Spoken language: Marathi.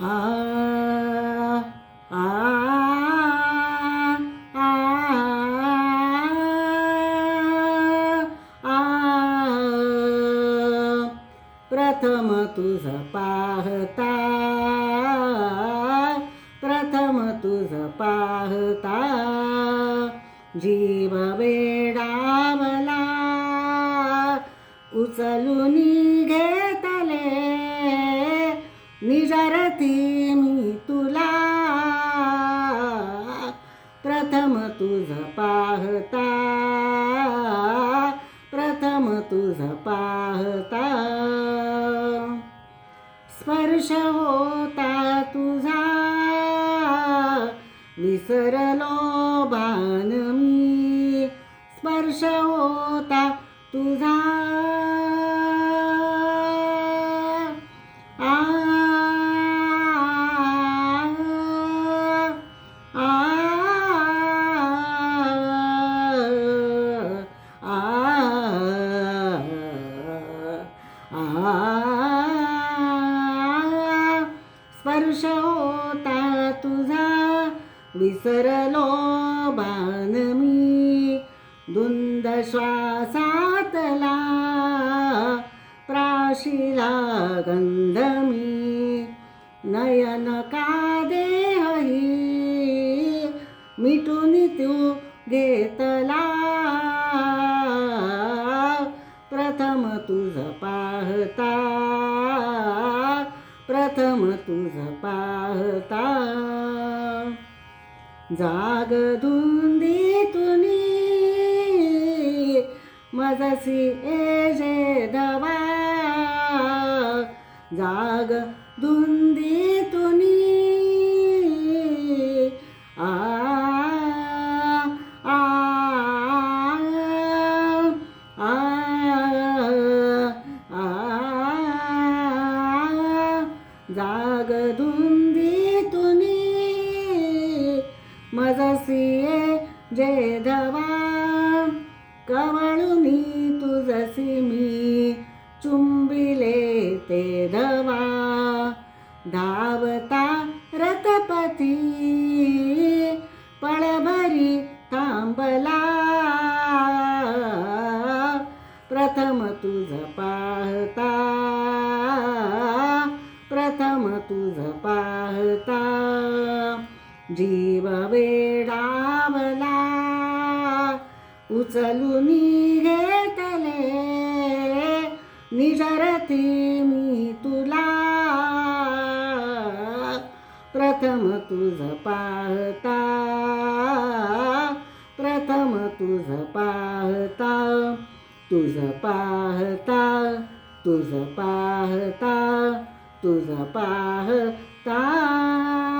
आ आ प्रथम तुझ पाहता प्रथम तुझ पाहता जीव वेडावला उचलून घे विचारते मी तुला. प्रथम तुझ पाहता. प्रथम तुझ पाहता. स्पर्श होता तुझा. विसरलो भान मी. स्पर्श होता तुझा. स्पर्श होता तुझा विसरलो बाण मी. धुंद श्वासातला प्राशिला गंध मी. नयन का देहही मिटून तू घेतला. प्रथम तुझ पाहता प्रथम तुझ पाहता. जाग धुंदीतुनी मजसी एजे दवा. जाग धुंदीतुनी जाग धुंदीतुनी मजसिये जे धवा कवळुनी तुझसी मी चुंबिले ते धवा धावता रथपती पळभरी थांबला प्रथम तुझ पा पाहता. जीव वेडावला उचलून घेतले. निजरती मी तुला. प्रथम तुझ पाहता. प्रथम तुझ पाहता. तुझ पाहता. तुझ पाहता. तुझ তা